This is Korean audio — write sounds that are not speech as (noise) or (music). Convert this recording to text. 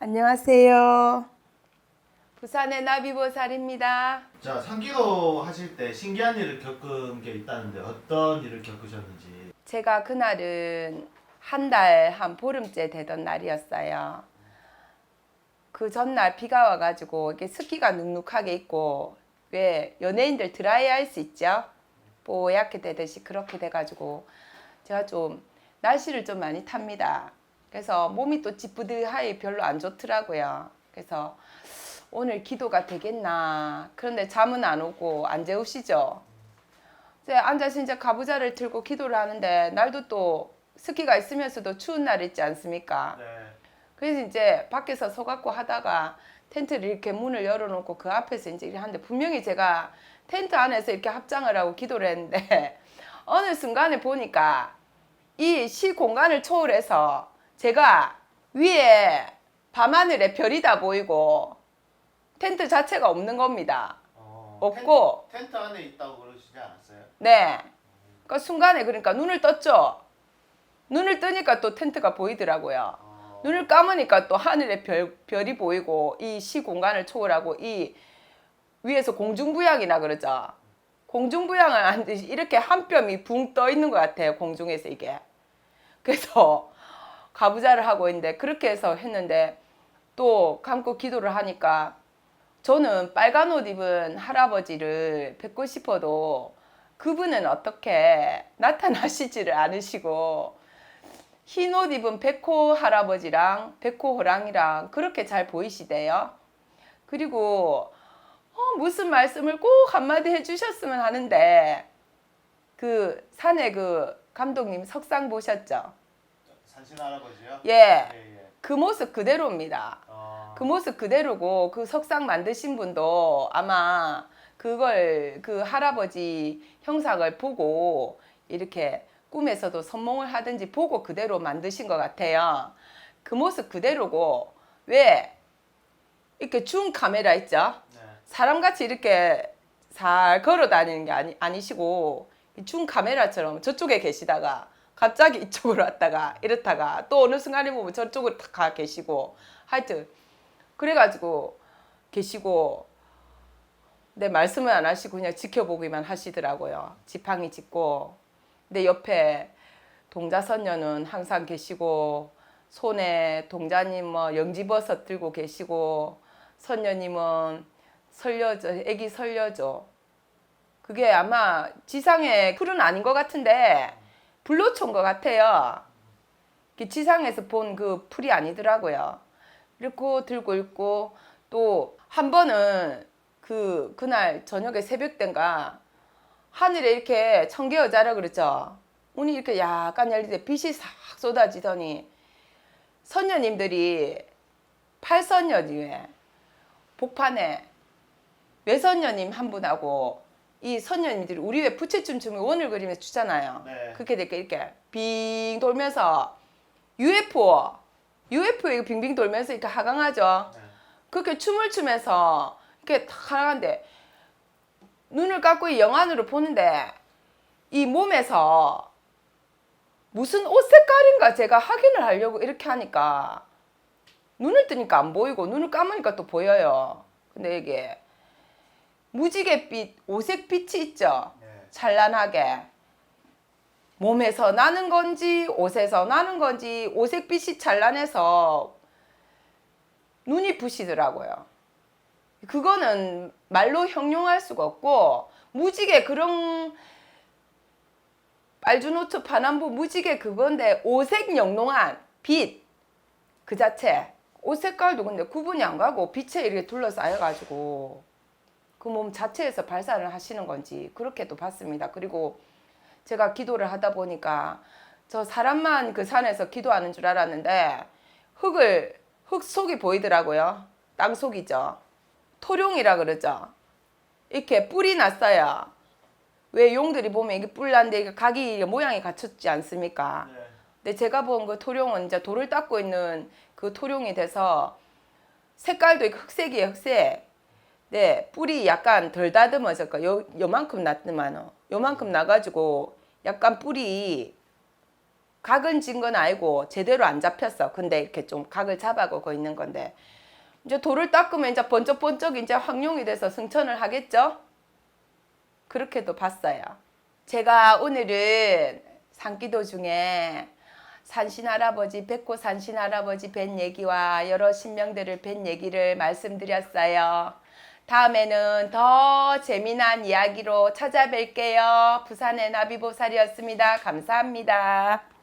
안녕하세요. 부산의 나비보살입니다. 자, 상기도 하실 때 신기한 일을 겪은 게 있다는데 어떤 일을 겪으셨는지. 제가 그날은 한 달 한 보름째 되던 날이었어요. 그 전날 비가 와가지고 이게 습기가 눅눅하게 있고 왜 연예인들 드라이 할 수 있죠? 뽀얗게 되듯이 그렇게 돼가지고 제가 좀 날씨를 좀 많이 탑니다. 그래서 몸이 또 찌뿌드하니 별로 안 좋더라고요. 그래서 오늘 기도가 되겠나. 그런데 잠은 안 오고 안 재우시죠? 이제 앉아서 이제 가부좌를 들고 기도를 하는데 날도 또 습기가 있으면서도 추운 날 있지 않습니까? 네. 그래서 이제 밖에서 서갖고 하다가 텐트를 이렇게 문을 열어놓고 그 앞에서 이제 이렇게 하는데 분명히 제가 텐트 안에서 이렇게 합장을 하고 기도를 했는데 (laughs) 어느 순간에 보니까 이 시 공간을 초월해서 제가 위에 밤하늘에 별이 다 보이고 텐트 자체가 없는 겁니다. 어, 없고 텐트, 텐트 안에 있다고 그러시지 않았어요? 네. 그 순간에 그러니까 눈을 떴죠. 눈을 뜨니까 또 텐트가 보이더라고요. 어, 눈을 감으니까 또 하늘에 별, 별이 보이고 이 시 공간을 초월하고 이 위에서 공중부양이나 그러죠. 공중부양을 이렇게 한 뼘이 붕 떠 있는 것 같아요. 공중에서 이게. 그래서 가부좌를 하고 있는데 그렇게 해서 했는데 또 감고 기도를 하니까 저는 빨간 옷 입은 할아버지를 뵙고 싶어도 그분은 어떻게 나타나시지를 않으시고 흰 옷 입은 백호 할아버지랑 백호 호랑이랑 그렇게 잘 보이시대요. 그리고 어, 무슨 말씀을 꼭 한마디 해주셨으면 하는데 그 산에 그 감독님 석상 보셨죠? 산신 할아버지요? 예, 예, 예. 그 모습 그대로입니다. 어, 그 모습 그대로고 그 석상 만드신 분도 아마 그걸 그 할아버지 형상을 보고 이렇게 꿈에서도 선몽을 하든지 보고 그대로 만드신 것 같아요. 그 모습 그대로고 왜 이렇게 줌 카메라 있죠? 네. 사람같이 이렇게 잘 걸어 다니는 게 아니, 아니시고 이줌 카메라처럼 저쪽에 계시다가 갑자기 이쪽으로 왔다가 이렇다가 또 어느 순간에 보면 저쪽으로 탁가 계시고 하여튼 그래가지고 계시고 내 말씀을 안 하시고 그냥 지켜보기만 하시더라고요. 지팡이 짚고 내 옆에 동자선녀는 항상 계시고 손에 동자님 뭐 영지버섯 들고 계시고 선녀님은 설려줘 애기 설려줘 그게 아마 지상의 풀은 아닌 것 같은데 불로초인 것 같아요. 그 지상에서 본 그 풀이 아니더라고요. 이렇게 들고 있고 또 한 번은 그 그날 저녁에 새벽 때인가 하늘에 이렇게 청개여자라 그러죠. 운이 이렇게 약간 때 빛이 싹 쏟아지더니 선녀님들이 팔선녀님에 복판에 외선녀님 한 분하고 이 선녀님들이 우리 왜 부채춤 춤을 원을 그리면서 추잖아요. 네. 그렇게 이렇게 이렇게 빙 돌면서 UFO UFO 이거 빙빙 돌면서 이렇게 하강하죠. 네. 그렇게 춤을 추면서 이렇게 탁 하는데 눈을 감고 이 영안으로 보는데 이 몸에서 무슨 옷 색깔인가 제가 확인을 하려고 이렇게 하니까 눈을 뜨니까 안 보이고 눈을 감으니까 또 보여요. 근데 이게 무지갯빛 오색 빛이 있죠. 네. 찬란하게 몸에서 나는 건지 옷에서 나는 건지 오색빛이 찬란해서 눈이 부시더라고요. 그거는 말로 형용할 수가 없고 무지개 그런 빨주노트 파남보 무지개 그건데 오색 영롱한 빛 그 자체 옷 색깔도 근데 구분이 안 가고 빛에 이렇게 둘러싸여 가지고 그 몸 자체에서 발산을 하시는 건지 그렇게도 봤습니다. 그리고 제가 기도를 하다 보니까 저 사람만 그 산에서 기도하는 줄 알았는데 흙을 흙 속이 보이더라고요. 땅 속이죠. 토룡이라 그러죠. 이렇게 뿔이 났어요. 왜 용들이 보면 이게 뿔 난데 이게 각이 모양이 갖췄지 않습니까? 네. 근데 제가 본 그 토룡은 이제 돌을 닦고 있는 그 토룡이 돼서 색깔도 흑색이에요, 흑색. 네, 뿔이 약간 덜 다듬어졌고 요 요만큼 났더만요. 요만큼 나가지고 약간 뿔이 각은 진건 알고 제대로 안 잡혔어. 근데 이렇게 좀 각을 잡아가고 있는 건데 이제 돌을 닦으면 이제 번쩍번쩍 이제 황룡이 돼서 승천을 하겠죠? 그렇게도 봤어요. 제가 오늘은 산기도 중에 산신 할아버지, 백호 산신 할아버지 뵌 얘기와 여러 신명들을 뵌 얘기를 말씀드렸어요. 다음에는 더 재미난 이야기로 찾아뵐게요. 부산의 나비보살이었습니다. 감사합니다.